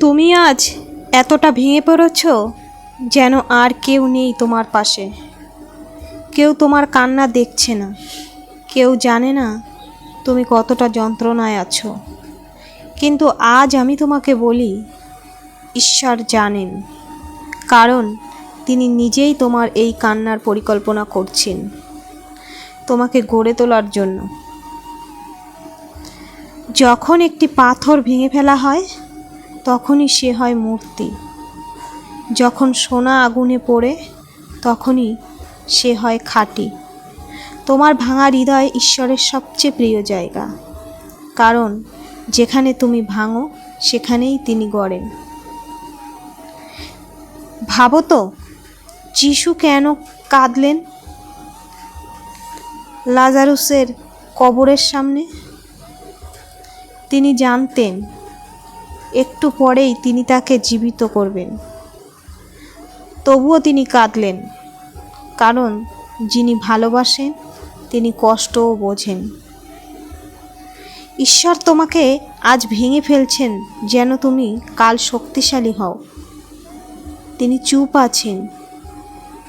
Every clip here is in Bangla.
তুমি আজ এতটা ভেঙে পড়েছ যেন আর কেউ নেই তোমার পাশে। কেউ তোমার কান্না দেখছে না। কেউ জানে না তুমি কতটা যন্ত্রণায় আছো। কিন্তু আজ আমি তোমাকে বলি, ঈশ্বর জানেন। কারণ তিনি নিজেই তোমার এই কান্নার পরিকল্পনা করছেন তোমাকে গড়ে তোলার জন্য। যখন একটি পাথর ভেঙে ফেলা হয় তখনই সে হয় মূর্তি। যখন সোনা আগুনে পড়ে, তখনই সে হয় খাঁটি। তোমার ভাঙা হৃদয় ঈশ্বরের সবচেয়ে প্রিয় জায়গা। কারণ, যেখানে তুমি ভাঙো, সেখানেই তিনি গড়েন। ভাবো তো, যিশু কেন কাঁদলেন? লাজারুসের কবরের সামনে? তিনি জানতেন একটু পরেই তিনি তাকে জীবিত করবেন। তবুও তিনি কাঁদলেন, কারণ যিনি ভালোবাসেন, তিনি কষ্টও বোঝেন। ঈশ্বর তোমাকে আজ ভেঙে ফেলছেন, যেন তুমি কাল শক্তিশালী হও। তিনি চুপ আছেন,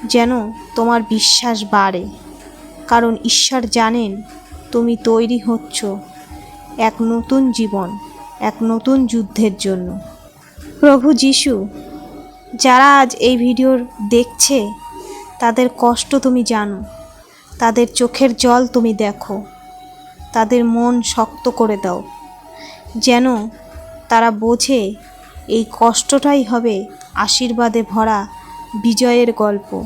যেন তোমার বিশ্বাস বাড়ে, কারণ ঈশ্বর জানেন তুমি তৈরি হচ্ছ এক নতুন জীবন। এক নতুন যুদ্ধের জন্য। প্রভু যিশু, যারা আজ এই ভিডিওর দেখছে, তাদের কষ্ট তুমি জানো। তাদের চোখের জল তুমি দেখো। তাদের মন শক্ত করে দাও। যেন তারা বোঝে, এই কষ্টটাই হবে আশীর্বাদে ভরা বিজয়ের গল্প।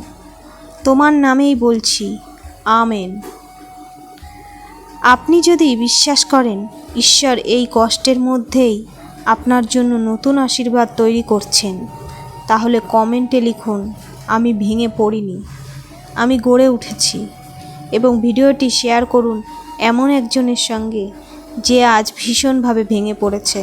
তোমার নামেই বলছি, আমেন। আপনি যদি বিশ্বাস করেন, ঈশ্বর এই কষ্টের মধ্যেই আপনার জন্য নতুন আশীর্বাদ তৈরি করছেন, তাহলে কমেন্টে লিখুন, আমি ভেঙে পড়িনি, আমি গড়ে উঠেছি এবং ভিডিওটি শেয়ার করুন এমন একজনের সঙ্গে যে আজ ভীষণভাবে ভেঙে পড়েছে।